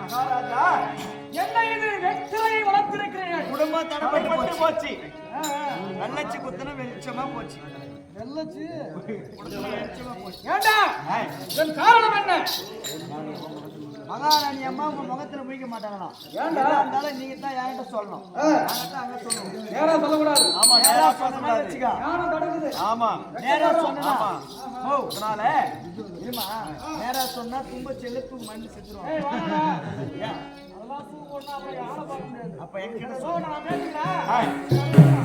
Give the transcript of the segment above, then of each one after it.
மகாராஜா. என்ன இது? வெற்றிலையை வளர்த்திருக்கிறீர்கள். குடும்பம் தடப்பட்டு போச்சு. வெள்ளச்சி குத்துன வெளிச்சமா போச்சு. வெள்ளச்சு? ஏண்டா? இதன் காரணம் என்ன? மகாராணி அம்மா உங்க முகத்துல முடிக்க மாட்டாங்களாம் ஏன்டா? இருந்தாலும் நீங்க தான் என்கிட்ட சொல்லணும். அங்க சொல்லணும்? நேரா சொல்லக்கூடாது. ஆமா நேரா சொல்லக்கூடாது ஞானம் தடுக்குது. ஆமா நேரா சொன்னா ஓ அதனால இருமா நேரா சொன்னா தும்ப செல்லுக்கு மண்ணு செத்துருவாங்க. ஏய் வாடா. அதெல்லாம் பூ போட்டா அப்புறம் யாரை பார்க்க முடியாது? அப்ப என்கிட்ட ஓ சொல்லு நான் பேசுகிறேன்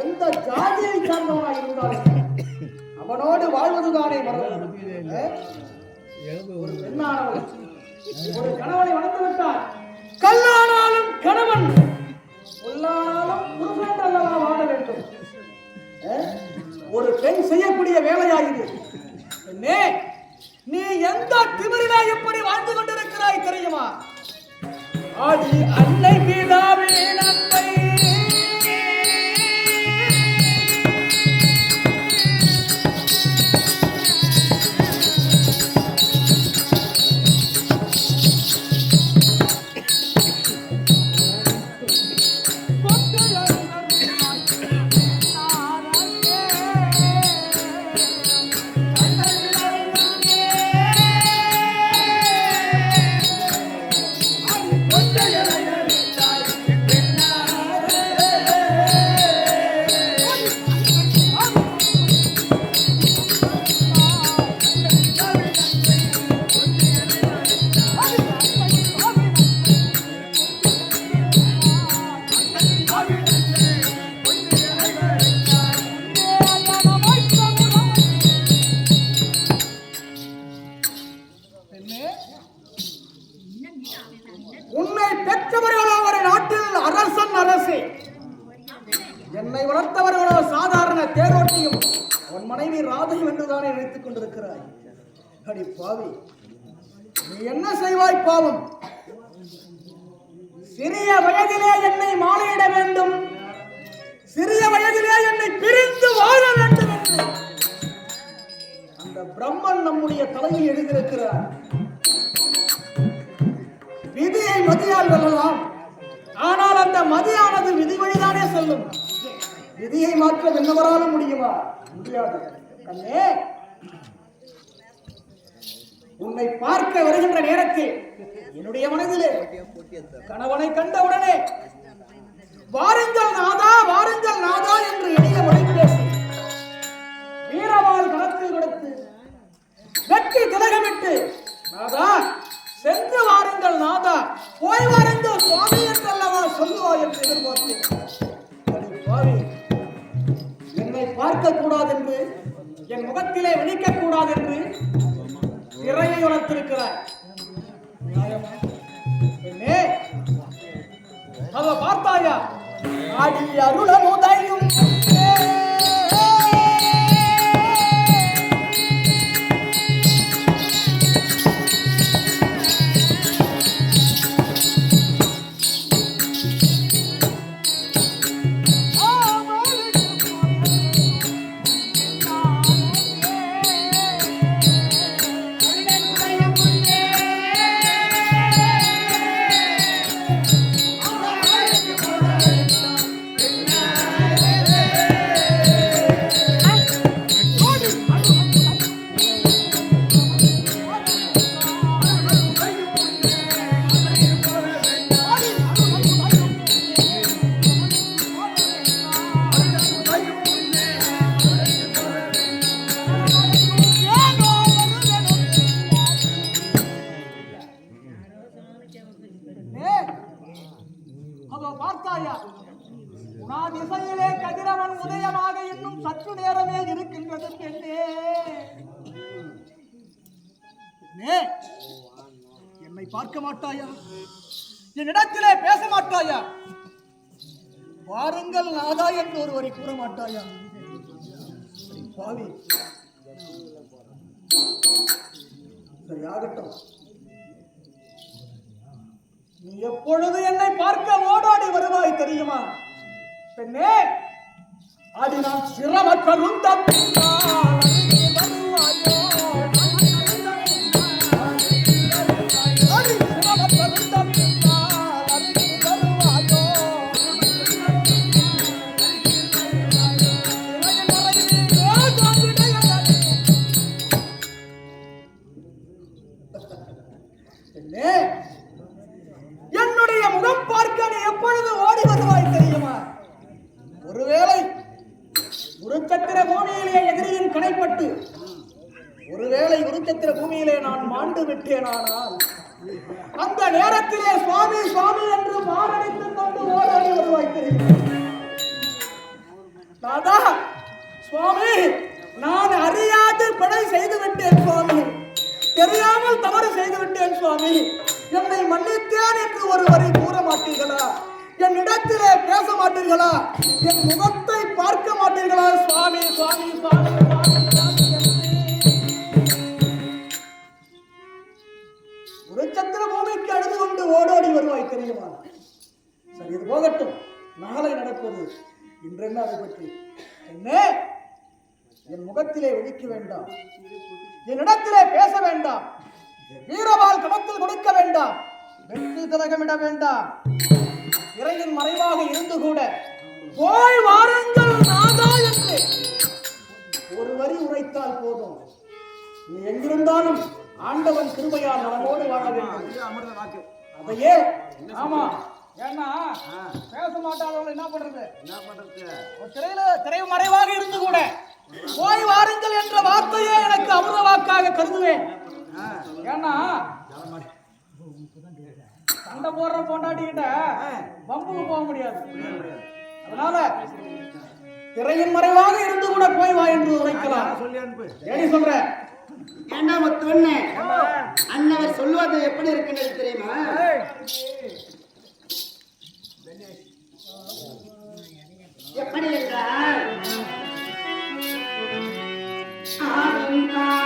எந்த ஜாதியை சார்ந்தவனாய் இருந்தாலும் அவனோடு வாழ்வதுதானே மரபு. ஒரு பெண்ணானவள் ஒரு கணவனை வளர்த்து விட்டார் கல்லானாலும் கணவன். உள்ளானாலும் புருஷன் அல்லவா வாழ வேண்டும். ஒரு பெண் செய்யக்கூடிய வேலையா இது பெண்ணே நீ எந்த திமிரிலே எப்படி வாழ்ந்து கொண்டிருக்கிறாய் தெரியுமா? அன்னை பிதாவின் அன்பை நீ என்ன செய்வாய் பாவம்? சிறிய வயதிலே என்னை மாலையிட வேண்டும். சிறிய வயதிலே என்னை பிரிந்து வாழ வேண்டும் என்று அந்த பிரம்மன் நம்முடைய தலையில் எழுதியிருக்கிறார். விதியை மதியால் வெல்லலாம். ஆனால் அந்த மதியானது விதி வழிதானே செல்லும். விதியை மாற்ற என்னவராலும் முடியுமா? முடியாது. கண்ணே உன்னை பார்க்க வருகின்ற நேரத்தில் என்னுடைய மனதிலே கணவனை கண்டவுடனே வாருங்கள் நாதா வாருங்கள் நாதா என்று எளிய மொழி பேசி வீரவாள் களத்தில் கொடுத்து வெற்றி திலகமிட்டு நாதா சென்று வாருங்கள் நாதா போய் வாருங்கள் சுவாமி என்றல்லவா சொல்லுவாய் என்று எதிர்பார்த்தேன். என்னை பார்க்க கூடாது என்று என் முகத்திலே விழிக்க கூடாது என்று இறையை வளர்த்திருக்கிறாய் அவ பார்த்தாயா? ஆடி அருளமுதையும் பெண்ணே, சுவாமி. சரி ஆகட்டும் நீ எப்பொழுது என்னை பார்க்க ஓடாடி வருவாய் தெரியுமா? பெண்ணே அது நான் சிரமக்கரும் தப்பினால் நேரத்திலே சுவாமி சுவாமி என்று மாரடித்துக் கொண்டு ஓடாடி வருவாய் தெரியுமா தாதா சுவாமி நான் அறியாது பிழை செய்து விட்டேன் சுவாமி. தெரியாமல் தவறு செய்து விட்டேன் சுவாமி. என்னை மன்னித்தேன் என்று ஒரு வரி கூற மாட்டீர்களா? என் இடத்திலே பேச மாட்டீர்களா? என் முகத்தை பார்க்க மாட்டீர்களா? சுவாமி சுவாமி, சுவாமி. இன்றென்ன அதை பற்றி என்ன? என் முகத்திலே விழிக்க வேண்டாம். என்னிடத்திலே பேச வேண்டாம். வீரவால் கடத்தில் கொடுக்க வேண்டாம். வெற்றி திலகமிட வேண்டாம். இறையின் மறைவாக இருந்து கூட போய் வாருங்கள் நாதா என்று ஒரு வரி உரைத்தால் போதும். நீ எங்கிருந்தாலும் ஆண்டவன் கிருபையால் நலமோடு வாழ வேண்டும். இது அமிர்த வாக்கு அதையே ஆமா ஏன்னா பேச மாட்டாதவங்க என்ன பண்றது? என்ன பண்றது? திரையில திரை மறைவாக இருந்து கூட போய் வாருங்கள் என்ற வார்த்தையே எனக்கு அமிர்த வாக்காக கருதுவேன். ஏன்னா சண்டை போடுற பொண்டாட்டிக்கிட்ட பம்புக்கு போக முடியாது. அதனால திரையின் மறைவாக இருந்து கூட போய் வா என்று உரைக்கலாம். சொல்லி அனுப்பு. ஏடி சொல்ற? ஏண்டா முத்துவண்ணே அண்ணவர் சொல்லுவது எப்படி இருக்குன்னு தெரியுமா? எப்படி என்றால் ஆடும்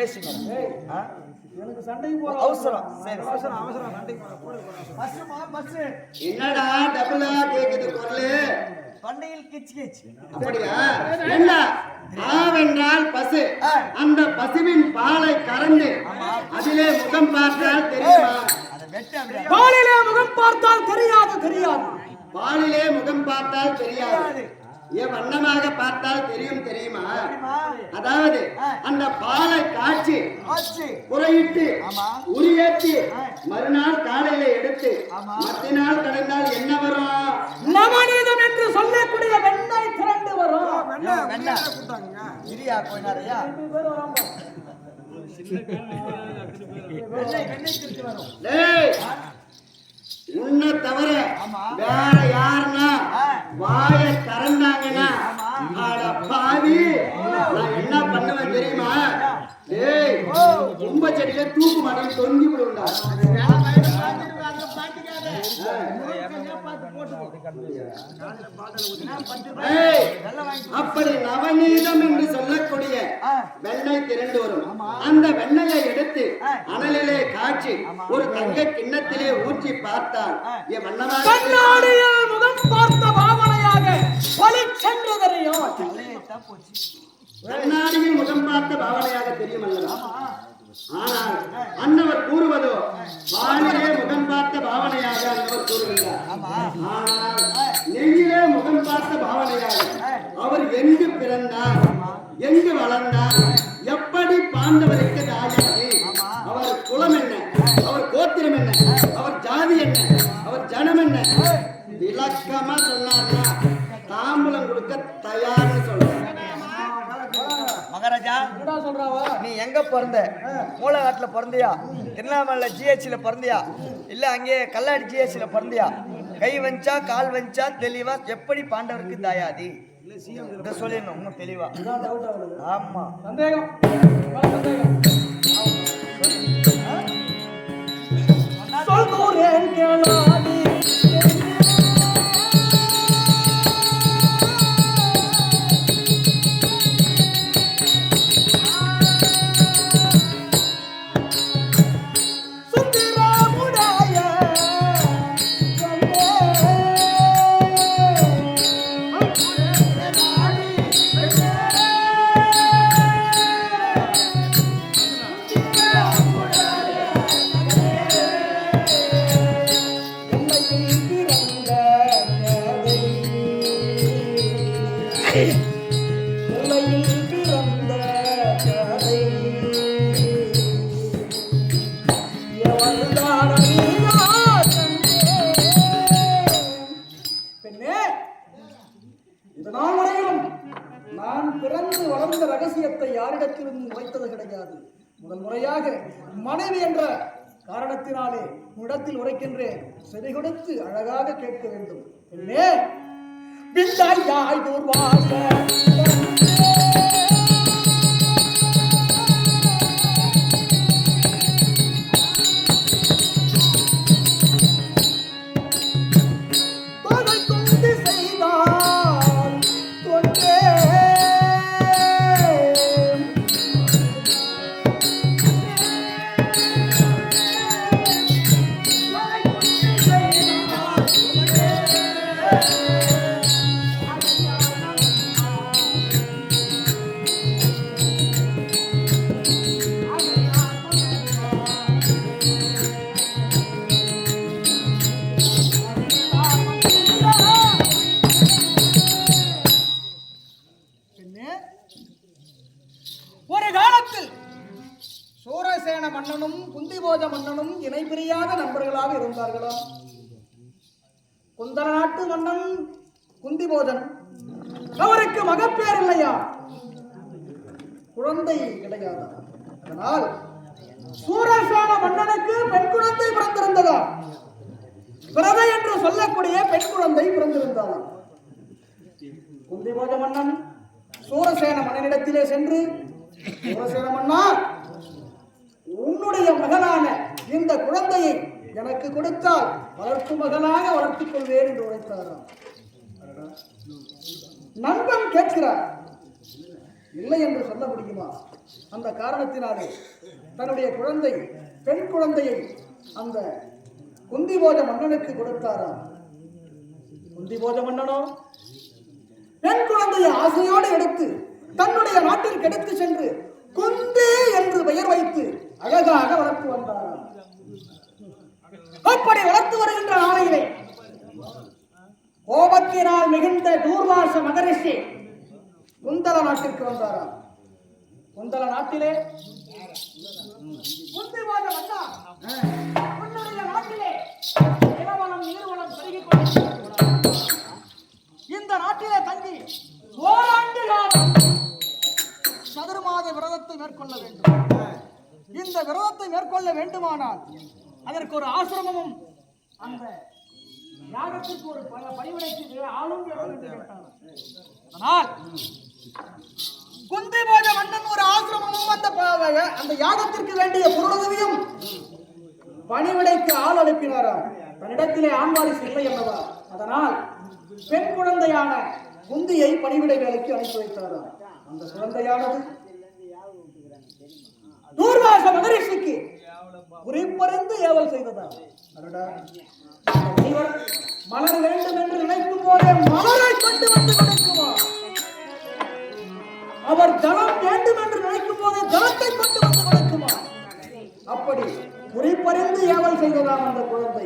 பேசுங்க? எனக்கு சண்டைக்கு போற. அவசரம். சரி அவசரம் அவசரம் சண்டைக்கு போற. பஸ்ஸுமா பஸ் என்னடா டபுளா கேக்குது குரலு? பண்டையில் கிச்சு கிச்சு. அப்படியா? என்ன? ஆவென்றால் பசு. அந்த பசுவின் பாலை கறந்து அதிலே முகம் பார்த்தால் தெரியுமா? பாலிலே முகம் பார்த்தால் தெரியாது தெரியாது. பாலிலே முகம் பார்த்தால் தெரியாது. ஏன் வண்ணமாக பார்த்தால் தெரியும் தெரியுமா? அதாவது அந்த பாலை காய்ச்சி ஆச்சு புறையிட்டு. உரியேற்றி மறுநாள் காலையில எடுத்து ஆமா. மத்த நாள் கடந்தால் என்ன வரும்? நவநீதம் என்று சொல்லக்கூடிய வெண்ணெய் திரண்டு வரும். இரியா போய் நிறையா வெண்ணெய். வெண்ணெய். திருச்சி வரும். டேய் உன்னை தவிர. வேற யாருன்னா. வாய திறந்தாங்கன்னா பாவி. நான் என்ன பண்ணுவேன் தெரியுமா? டேய் கும்ப செடியில தூக்கு மாட்டேன் தொங்கி விடுண்டா அப்படி நவநீதம் என்று சொல்லக்கூடிய ஆ. வெண்ணெய் திரண்டு வரும் அந்த வெண்ணெயை எடுத்து அனலிலே காய்ச்சி ஒரு தங்க கிண்ணத்திலே ஊற்றி பார்த்தால் முகம் பார்த்த பாவனையாக பலி சென்று தெரியும் தலையத்தான் போச்சு கண்ணாடியில் முகம் பார்த்த பாவனையாக தெரியும் அல்லவா ஆனால் அன்னவர் கூறுவதோ வானிலே முகம் பார்த்த பாவனையாக அன்னவர் கூறுகின்றார். ஆனால் நெய்யிலே முகம் பார்த்த பாவனையாக அவர் எங்கு பிறந்தார் எங்கு வளர்ந்தார் எப்படி பாண்டவருக்கு தாயாதி அவர் குலம் என்ன அவர் கோத்திரம் என்ன அவர் ஜாதி என்ன அவர் ஜனம் என்ன? விளக்கமா சொன்னார்னா தாம்பூலம் கொடுக்க தயார்னு சொல்றார். மகாராஜா நீ எங்க பிறந்த? மூலகாட்டுல பிறந்தியா? திருவண்ணாமலை ஜிஹெச்ல பிறந்தியா? இல்ல அங்கே கல்லாடி ஜிஹெச்ல பிறந்தியா? கை வஞ்சா கால் வஞ்சா தெளிவா? எப்படி பாண்டவருக்கு தாயாதி? இத சொல்லிடணும் இன்னும் தெளிவா. ஆமா. சந்தேகம். சொல்கிறேன் காரணத்தினாலே உடத்தில் உரைக்கின்றேன் செவி கொடுத்து அழகாக கேட்க வேண்டும். பெண்ணே பிள்ளையாய் துர்வாச சேன மன்னனும் குந்திபோஜ மன்னனும் இணை பிரியாத நண்பர்களாக இருந்தார்களா? குந்தர நாட்டு மன்னன் குந்திபோஜன். அவருக்கு மகப்பேர் இல்லையா? குழந்தை கிடையாதா? அதனால் சூரசேன மன்னனுக்கு பெண் குழந்தை பிறந்திருந்ததா? பிரதை என்று சொல்லக்கூடிய பெண் குழந்தை பிறந்திருந்தாராம் குந்திபோஜ மன்னன் சூரசேன மன்னனிடத்திலே சென்று சூரசேன மன்னா உன்னுடைய மகனான இந்த குழந்தையை எனக்கு கொடுத்தால் வளர்ப்பு மகனாக வளர்த்துக் கொள்வேன் என்று உழைத்தாராம் நண்பன் கேட்கிறார் இல்லை என்று சொல்ல முடியுமா? அந்த காரணத்தினாலே தன்னுடைய குழந்தை பெண் குழந்தையை அந்த குந்திபோஜ மன்னனுக்கு கொடுத்தாராம். குந்திபோஜ மன்னனோ? பெண் குழந்தையை ஆசையோடு எடுத்து தன்னுடைய நாட்டிற்கு எடுத்து சென்று குந்தி என்று பெயர் வைத்து அழகாக வளர்த்து வந்தாராம் அப்படி வளர்த்து வருகின்ற ஆலையிலே கோபத்தினால் மிகுந்த தூர்வாச மகரிஷி குந்தல நாட்டிற்கு வந்தாராம். குந்தல நாட்டிலே? குந்திவாஜ வந்தா? உன்னுடைய நாட்டிலே நிலவளம் நீர்வளம் பெருகிக் கொண்டிருக்கிறது. இந்த நாட்டிலே தங்கி ஓராண்டு காலம் சதுர்மாத விரதத்தை மேற்கொள்ள வேண்டும். இந்த விரதத்தை மேற்கொள்ள வேண்டுமானால் அதற்கு ஒரு ஆசிரமமும் அந்த யாகத்திற்கு ஒரு பல பணிவிடைக்கு ஆளும் வேண்டும் குந்தி போஜ அதனால் மன்னன் ஒரு ஆசிரமமும் அந்த அந்த யாகத்திற்கு வேண்டிய பொருளுதவியும் பணிவிடைக்கு ஆள் அனுப்பினாராம் தன்னிடத்திலே ஆண்வாரிசு இல்லை என்பதா அதனால் பெண் குழந்தையான குந்தியை பணிவிடை வேலைக்கு அனுப்பி வைத்தாராம். அந்த குழந்தையானது தூர்வாச மகரிஷிக்கு குறிப்பறிந்து ஏவல் செய்ததா மலர் வேண்டும் என்று நினைக்கும் போதே மலரை கொண்டு வந்து கொடுக்குமா அவர் தனம் வேண்டும் என்று நினைக்கும் போதே தனத்தை கொண்டு வந்து கொடுக்குமா அப்படி குறிப்பறிந்து ஏவல் செய்ததாம் அந்த குழந்தை.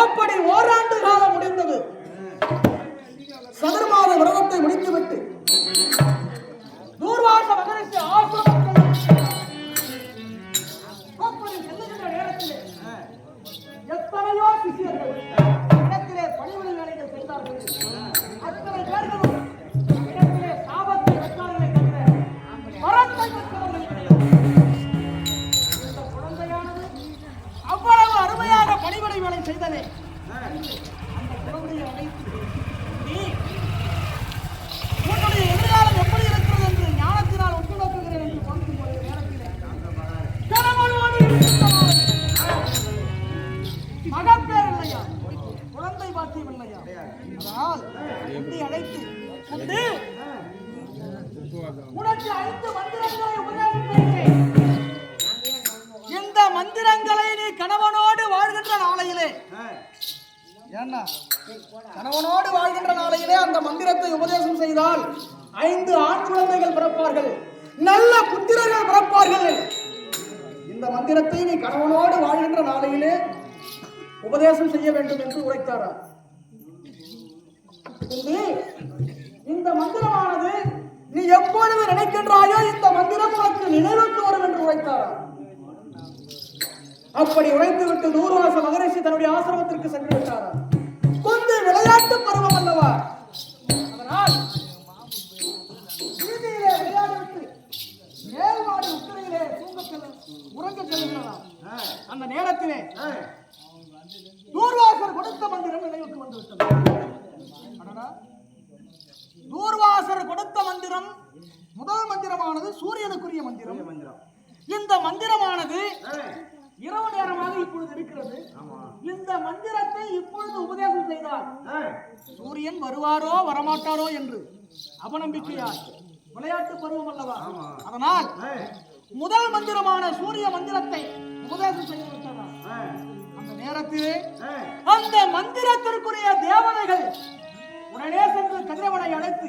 அப்படி ஓராண்டு காலம் முடிந்தது. சதுர்மாத செய்தால் ஐந்து ஆண் குழந்தைகள் பிறப்பார்கள் நல்ல புத்திரர்கள் பிறப்பார்கள். இந்த மந்திரத்தை நீ கணவனோடு வாழ்கின்ற நாளையிலே உபதேசம் செய்ய வேண்டும் என்று உரைத்தாரா. இந்த மந்திரமானது நீ எப்பொழுது நினைக்கின்றாயோ இந்த மந்திரம் உனக்கு நினைவுக்கு வரும் என்று உரைத்தாரா. அப்படி உரைத்துவிட்டு நூறுவாச மகரிஷி தன்னுடைய ஆசிரமத்திற்கு சென்று விட்டாரா. கொஞ்சம் விளையாட்டு பருவம் அல்லவா உறங்க செல்கிறாராம் அந்த நேரத்திலே தூர்வாசர் கொடுத்த மந்திரம் நினைவுக்கு வந்து விட்டது. தூர்வாசர் கொடுத்த மந்திரம் முதல் மந்திரமானது சூரியனுக்குரிய மந்திரம். இந்த மந்திரமானது இரவு நேரமாக இப்பொழுது இருக்கிறது. இந்த மந்திரத்தை இப்பொழுது உபதேசம் செய்தார். சூரியன் வருவாரோ வரமாட்டாரோ என்று அவநம்பிக்கையார் விளையாட்டு பருவம் அல்லவா? அதனால் முதல் மந்திரமான சூரிய மந்திரத்தை உபதேசம் செய்து விட்டதாம் அந்த நேரத்திலே அந்த மந்திரத்திற்குரிய தேவதைகள் உடனே சென்று கதிரவனை அழைத்து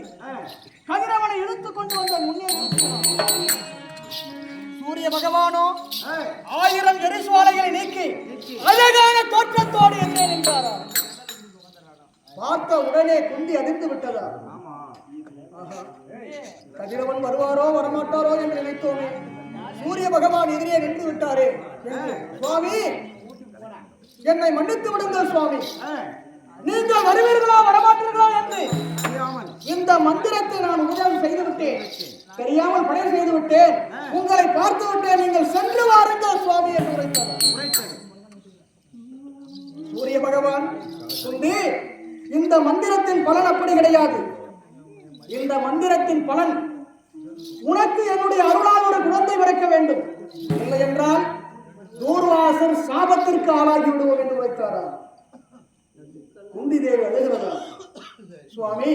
கதிரவனை இழுத்துக் கொண்டு வந்த முன்னே நிறுத்தினார். சூரிய பகவானோ ஆயிரம் எரிசுவாலைகளை நீக்கி அழகான தோற்றத்தோடு எங்கே நின்றாரா. பார்த்த உடனே குந்தி அதிர்ந்து விட்டதா. கதிரவன் வருவாரோ வரமாட்டாரோ என்று நினைத்தோமே. சூரிய பகவான் எதிரே நின்று விட்டாரே. சுவாமி என்னை மன்னித்து விடுங்கள் சுவாமி. நீங்கள் வருவீர்களா வரமாட்டீர்களா என்று. இந்த மந்திரத்தை நான் உபதேசம் செய்து விட்டேன். தெரியாமல் படை செய்து விட்டேன். உங்களை பார்த்து விட்டேன். நீங்கள் சென்று வாருங்கள் சுவாமி என்று உரைத்தார் சூரிய பகவான் இந்த மந்திரத்தின் பலன் அப்படி கிடையாது. இந்த மந்திரத்தின் பலன் உனக்கு என்னுடைய அருளால் ஒரு குழந்தை பிறக்க வேண்டும். இல்லை என்றால் தூர்வாசர் சாபத்திற்கு ஆளாகி விடுவோம் என்று வைத்தாரா? குந்தி தேவி அழுகிறதா? சுவாமி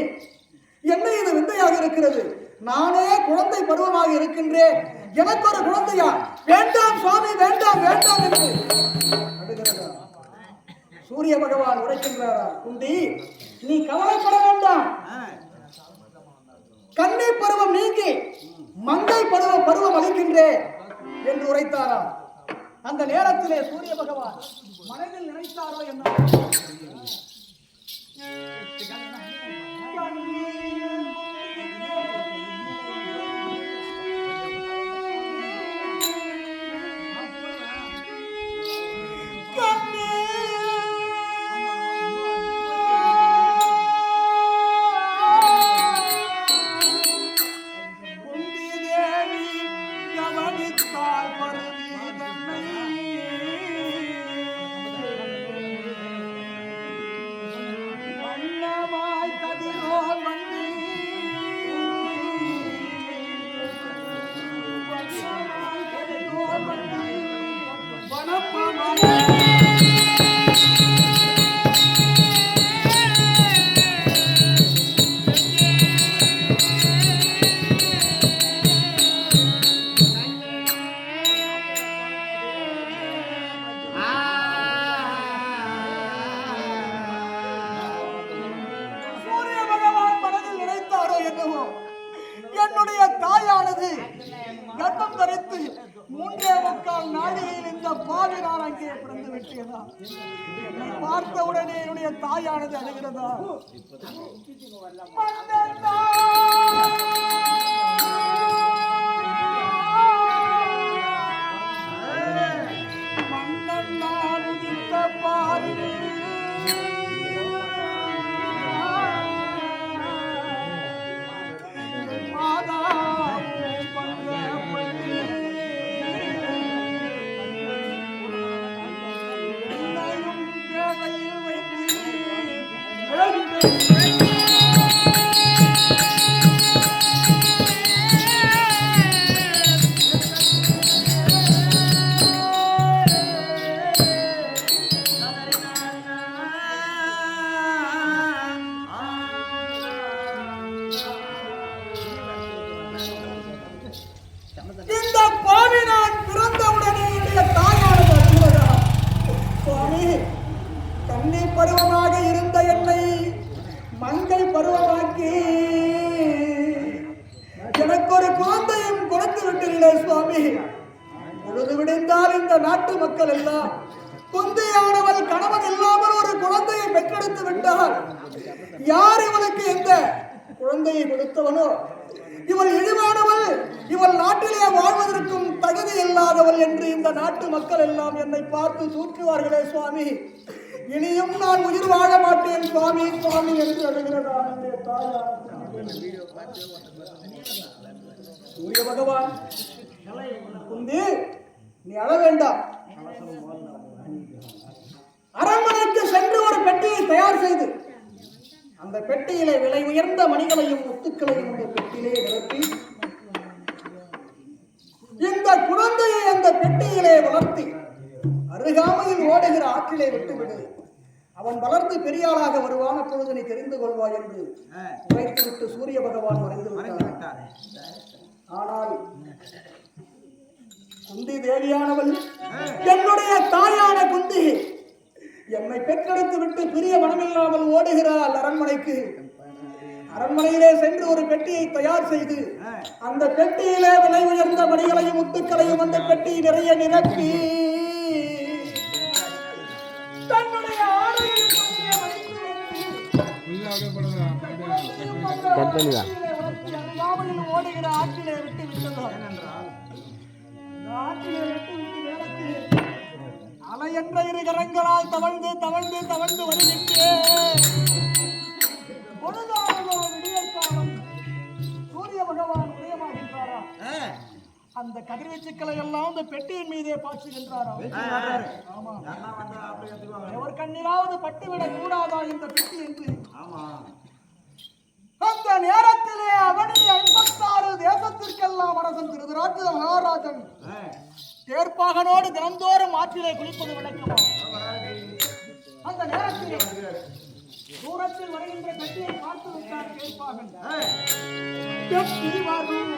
என்ன இது விந்தையாக இருக்கிறது. நானே குழந்தை பருவமாக இருக்கின்றேன். எனக்கு ஒரு குழந்தையா? வேண்டாம் சுவாமி வேண்டாம் வேண்டாம் என்று. அடுகிறதா சூரிய பகவான் உரைக்கின்றாரா? குந்தி நீ கவலைப்பட வேண்டாம். கண்ணை பருவம் நீங்கி மங்கை பருவம் பருவம் அளிக்கின்றேன் என்று உரைத்தாராம். அந்த நேரத்திலே சூரிய பகவான் மனதில் நினைத்தாரோ என்ன பார்த்தவுடனே என்னுடைய தாயானது அழுகிறதா? எல்லாம் என்னை பார்த்து சூற்றுவார்களே சுவாமி. இனியும் நான் உயிர் வாழ மாட்டேன் சுவாமி. சுவாமி என்று தாயார். சூரிய பகவான் குந்தி நீ அழ வேண்டாம். அரண்மனைக்கு சென்று ஒரு பெட்டியை தயார் செய்து அந்த பெட்டியிலே விலை உயர்ந்த மணிகளையும் முத்துக்களையும் அந்த பெட்டியிலே நிரப்பி இந்த குழந்தையை அந்த பெட்டியிலே வளர்த்தி அருகாமையில் ஓடுகிற ஆற்றிலே விட்டுவிடு. அவன் வளர்ந்து பெரியாளாக வருவான பொழுது நீ தெரிந்து கொள்வாய் என்று உரைத்துவிட்டு சூரிய பகவான் மறைந்து விட்டார். ஆனால் குந்தி தேவியானவள் என்னுடைய தாயான குந்தி என்னை பெற்றெடுத்து விட்டு பிரிய மனமில்லாமல் ஓடுகிறாள் அரண்மனைக்கு. அரண்மனையிலே சென்று ஒரு பெட்டியை தயார் செய்து அந்த பெட்டியிலே விலை உயர்ந்த மணிகளையும் முத்துக்களையும் அந்த பெட்டி நிறைய நிரப்பி அருகாமையில் ஓடுகிற ஆற்றிலே விட்டு ஆற்றிலே விட்டு விட்டு நேரத்தில் இரு கரங்களால் தவழ்ந்து தவழ்ந்து தவழ்ந்து வருகின்றேன் விடியற்காலம்? சூரிய பகவான் உதயமாகின்றாரா? அந்த கதிர்வீச்சுக்களை எல்லாம் அந்த பெட்டியின் மீதே பாய்ச்சுகின்றாராம் ஆமா. எவர் கண்ணிலாவது பட்டுவிடக் கூடாதா இந்த பெட்டி என்று? அந்த நேரத்திலே அவனில் ஐம்பத்தாறு தேசத்திற்கெல்லாம் அரசன் திருதராட்டு மகாராஜன். தேர்ப்பாகனோடு தினந்தோறும் ஆற்றிலே குளிப்பது வழக்கமா? அந்த நேரத்திலே தூரத்தில் வருகின்ற கட்டியை பார்த்து விட்டார் வரும்